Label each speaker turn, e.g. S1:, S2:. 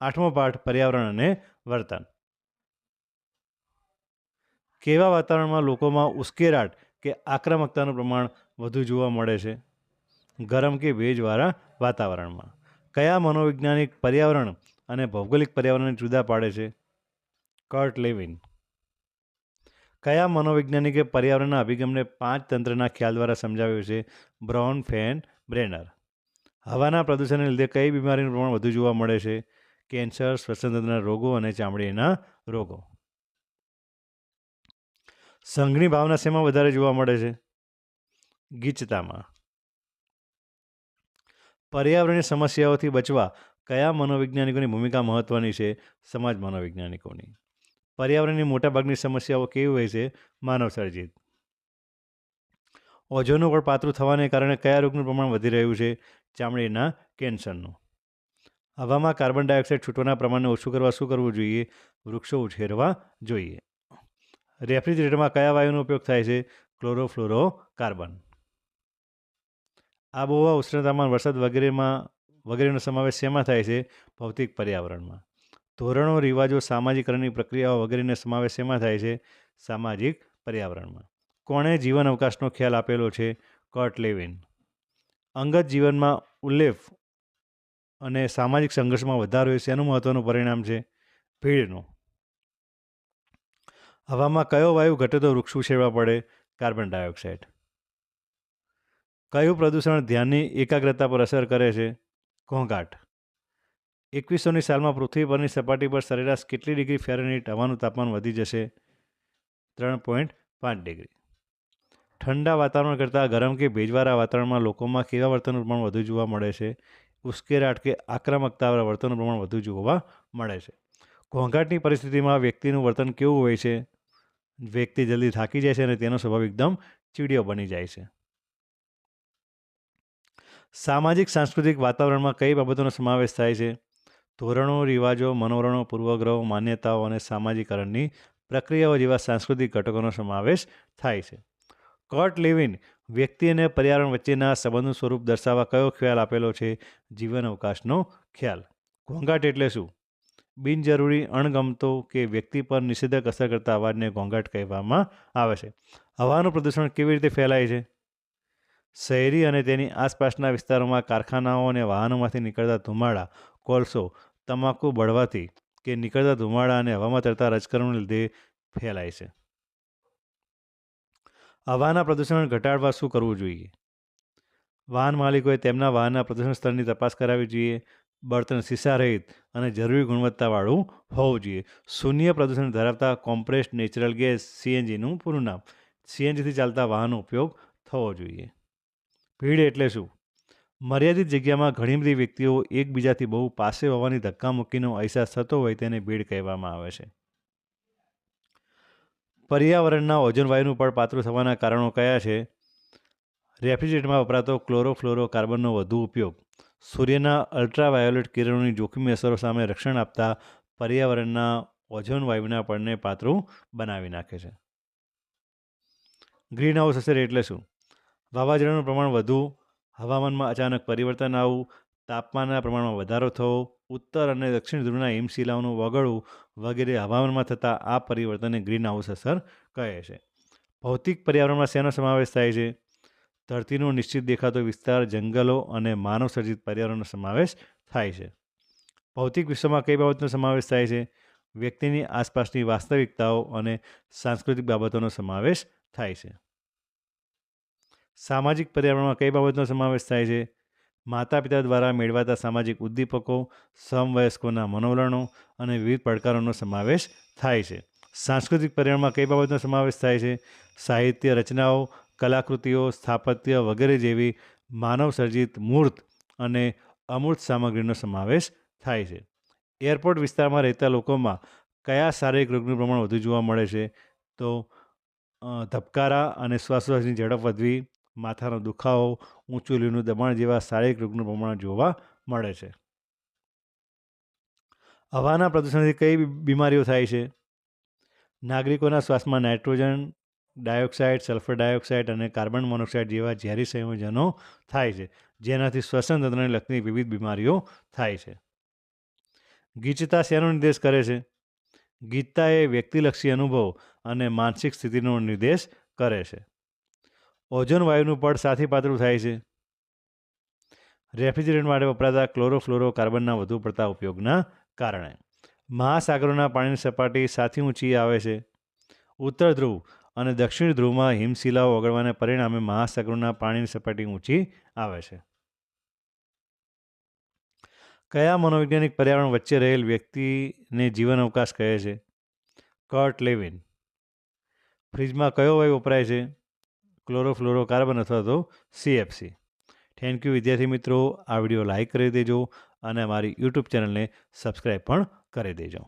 S1: આઠમો પાઠ, પર્યાવરણ અને વર્તન. કેવા વાતાવરણમાં લોકોમાં ઉશ્કેરાટ કે આક્રમકતાનું પ્રમાણ વધુ જોવા મળે છે? ગરમ કે ભેજવાળા વાતાવરણમાં. કયા મનોવૈજ્ઞાનિક પર્યાવરણ અને ભૌગોલિક પર્યાવરણને જુદા પાડે છે? Kurt Levin. કયા મનોવૈજ્ઞાનિકે પર્યાવરણના અભિગમને પાંચ તંત્રના ખ્યાલ દ્વારા સમજાવ્યો છે? Bronfenbrenner. હવાના પ્રદૂષણને લીધે કઈ બીમારીનું પ્રમાણ વધુ જોવા મળે છે? કેન્સર, શ્વસનતંત્રના રોગો અને ચામડીના રોગો. સંઘની ભાવના શેમાં વધારે જોવા મળે છે? ગીચતામાં. પર્યાવરણીય સમસ્યાઓથી બચવા કયા મનોવૈજ્ઞાનિકોની ભૂમિકા મહત્વની છે? સમાજ મનોવૈજ્ઞાનિકોની. પર્યાવરણની મોટાભાગની સમસ્યાઓ કેવી હોય છે? માનવ સર્જિત. ઓઝોનું પણ પાતળું થવાને કારણે કયા રોગનું પ્રમાણ વધી રહ્યું છે? ચામડીના કેન્સરનું. હવામાં કાર્બન ડાયોક્સાઇડ છૂટવાના પ્રમાણને ઓછું કરવા શું કરવું જોઈએ? વૃક્ષો ઉછેરવા જોઈએ. રેફ્રિજરેટરમાં કયા વાયુનો ઉપયોગ થાય છે? ક્લોરોફ્લોરો કાર્બન આબોહવા ઉષ્ણતામાન વરસાદ વગેરેમાં, વગેરેનો સમાવેશ શેમાં થાય છે? ભૌતિક પર્યાવરણમાં. ધોરણો, રિવાજો સામાજિકરણની પ્રક્રિયાઓ વગેરેનો સમાવેશ શેમાં થાય છે? સામાજિક પર્યાવરણમાં. કોણે જીવન અવકાશનો ખ્યાલ આપેલો છે? Kurt Levin. અંગત જીવનમાં ઉલ્લેખ અને સામાજિક સંઘર્ષમાં વધારો એ શેનું મહત્વનું પરિણામ છે? ભીડનું. હવામાં કયો વાયુ ઘટે તો વૃક્ષ ઉછેરવા પડે? Carbon dioxide. કયું પ્રદૂષણ ધ્યાનની એકાગ્રતા પર અસર કરે છે? ઘોંઘાટ. એકવીસોની સાલમાં પૃથ્વી પરની સપાટી પર સરેરાશ કેટલી ડિગ્રી ફેરનહીટ હવાનું તાપમાન વધી જશે? ત્રણ પોઈન્ટ પાંચ ડિગ્રી. ઠંડા વાતાવરણ કરતાં ગરમ કે ભેજવાળા વાતાવરણમાં લોકોમાં કેવા વર્તનનું પ્રમાણ વધુ જોવા મળે છે? ઉશ્કેરાટ કે આક્રમકતાવાળા વર્તનનું પ્રમાણ વધુ જોવા મળે છે. ઘોંઘાટની પરિસ્થિતિમાં વ્યક્તિનું વર્તન કેવું હોય છે? વ્યક્તિ જલ્દી થાકી જાય છે અને તેનો સ્વભાવ એકદમ ચીડિયો બની જાય છે. સામાજિક, સાંસ્કૃતિક વાતાવરણમાં કઈ બાબતોનો સમાવેશ થાય છે? ધોરણો, રિવાજો મનોરણો પૂર્વગ્રહો, માન્યતાઓ અને સામાજિકરણની પ્રક્રિયાઓ જેવા સાંસ્કૃતિક ઘટકોનો સમાવેશ થાય છે. કર્ટ લિવિન વ્યક્તિ અને પર્યાવરણ વચ્ચેના સંબંધનું સ્વરૂપ દર્શાવવા કયો ખ્યાલ આપેલો છે? જીવન અવકાશનો ખ્યાલ. ઘોંઘાટ એટલે શું? બિનજરૂરી, અણગમતો કે વ્યક્તિ પર નિષેધક અસર કરતા અવાજને ઘોંઘાટ કહેવામાં આવે છે. હવાનું પ્રદૂષણ કેવી રીતે ફેલાય છે? શહેરી અને તેની આસપાસના વિસ્તારોમાં કારખાનાઓ અને વાહનોમાંથી નીકળતા ધુમાડા, કોલસો, તમાકુ બળવાથી કે નીકળતા ધુમાડા અને હવામાં તરતા રજકરણને લીધે ફેલાય છે. હવાના પ્રદૂષણ ઘટાડવા શું કરવું જોઈએ? વાહન માલિકોએ તેમના વાહનના પ્રદૂષણ સ્તરની તપાસ કરાવવી જોઈએ. બળતણ સીસા રહિત અને જરૂરી ગુણવત્તાવાળું હોવું જોઈએ. શૂન્ય પ્રદૂષણ ધરાવતા કોમ્પ્રેસ્ડ નેચરલ ગેસ સીએનજીનું પૂરું નામ. સીએનજીથી ચાલતા વાહનનો ઉપયોગ થવો જોઈએ. ભીડ એટલે શું? મર્યાદિત જગ્યામાં ઘણી બધી વ્યક્તિઓ એકબીજાથી બહુ પાસે હોવાની ધક્કામુક્કીનો અહેસાસ થતો હોય તેને ભીડ કહેવામાં આવે છે. પર્યાવરણના ઓઝોન વાયુનું પણ પાતળું થવાના કારણો કયા છે? રેફ્રિજરેટરમાં વપરાતો ક્લોરોફ્લોરો કાર્બનનો વધુ ઉપયોગ. સૂર્યના અલ્ટ્રાવાયોલેટ કિરણોની જોખમી અસરો સામે રક્ષણ આપતા પર્યાવરણના ઓઝોન વાયુના પડને પાતળું બનાવી નાખે છે. ગ્રીન હાઉસ અસર એટલે શું? વાવાઝોડાનું પ્રમાણ વધુ, હવામાનમાં અચાનક પરિવર્તન આવવું તાપમાનના પ્રમાણમાં વધારો થવો, ઉત્તર અને દક્ષિણ ધ્રુવના હિમશિલાઓનું વગળવું વગેરે હવામાનમાં થતા આ પરિવર્તનને ગ્રીન હાઉસ અસર કહે છે. ભૌતિક પર્યાવરણમાં શેનો સમાવેશ થાય છે? ધરતીનો નિશ્ચિત દેખાતો વિસ્તાર, જંગલો અને માનવસર્જિત પર્યાવરણનો સમાવેશ થાય છે. ભૌતિક વિશ્વમાં કઈ બાબતનો સમાવેશ થાય છે? વ્યક્તિની આસપાસની વાસ્તવિકતાઓ અને સાંસ્કૃતિક બાબતોનો સમાવેશ થાય છે. સામાજિક પર્યાવરણમાં કઈ બાબતનો સમાવેશ થાય છે? માતા પિતા દ્વારા મેળવાતા સામાજિક ઉદ્દીપકો, સમવયસ્કોના મનોવલણો અને વિવિધ પડકારોનો સમાવેશ થાય છે. સાંસ્કૃતિક પર્યાવરણમાં કઈ બાબતનો સમાવેશ થાય છે? સાહિત્ય રચનાઓ, કલાકૃતિઓ, સ્થાપત્ય વગેરે જેવી માનવ સર્જિત મૂર્ત અને અમૂર્ત સામગ્રીનો સમાવેશ થાય છે. એરપોર્ટ વિસ્તારમાં રહેતા લોકોમાં કયા શારીરિક રોગનું પ્રમાણ વધુ જોવા મળે છે? તો ધબકારા અને શ્વાસોશ્વાસની ઝડપ વધવી માથાનો દુખાવો, ઊંચું લીનું દબાણ જેવા શારીરિક રોગનું પ્રમાણ જોવા મળે છે. હવાના પ્રદૂષણથી કઈ બીમારીઓ થાય છે? નાગરિકોના શ્વાસમાં નાઇટ્રોજન ડાયોક્સાઇડ, સલ્ફર ડાયોક્સાઇડ અને કાર્બન મોનોક્સાઇડ જેવા ઝેરી સંયોજનો થાય છે, જેનાથી શ્વસન તંત્રને લગતી વિવિધ બીમારીઓ થાય છે. ગીચતા શેનો નિર્દેશ કરે છે? ગીચતા એ વ્યક્તિલક્ષી અનુભવ અને માનસિક સ્થિતિનો નિર્દેશ કરે છે. ઓઝોન વાયુનું પડ સાથી પાતળું થાય છે. રેફ્રિજરેન્ટ માટે વપરાતા ક્લોરોફ્લોરો કાર્બનના વધુ પડતા ઉપયોગના કારણે. મહાસાગરોના પાણીની સપાટી સાથી ઊંચી આવે છે. ઉત્તર ધ્રુવ અને દક્ષિણ ધ્રુવમાં હિમશિલાઓ ઓગળવાને પરિણામે મહાસાગરોના પાણીની સપાટી ઊંચી આવે છે. કયા મનોવૈજ્ઞાનિક પર્યાવરણ વચ્ચે રહેલ વ્યક્તિને જીવન અવકાશ કહે છે? Kurt Levin. ફ્રીજમાં કયો વાયુ વપરાય છે? ક્લોરોફ્લોરો કાર્બન અથવા તો સીએફસી થેન્ક યુ વિદ્યાર્થી મિત્રો. આ વીડિયો લાઈક કરી દેજો અને અમારી યુટ્યુબ ચેનલને સબસ્ક્રાઈબ પણ કરી દેજો.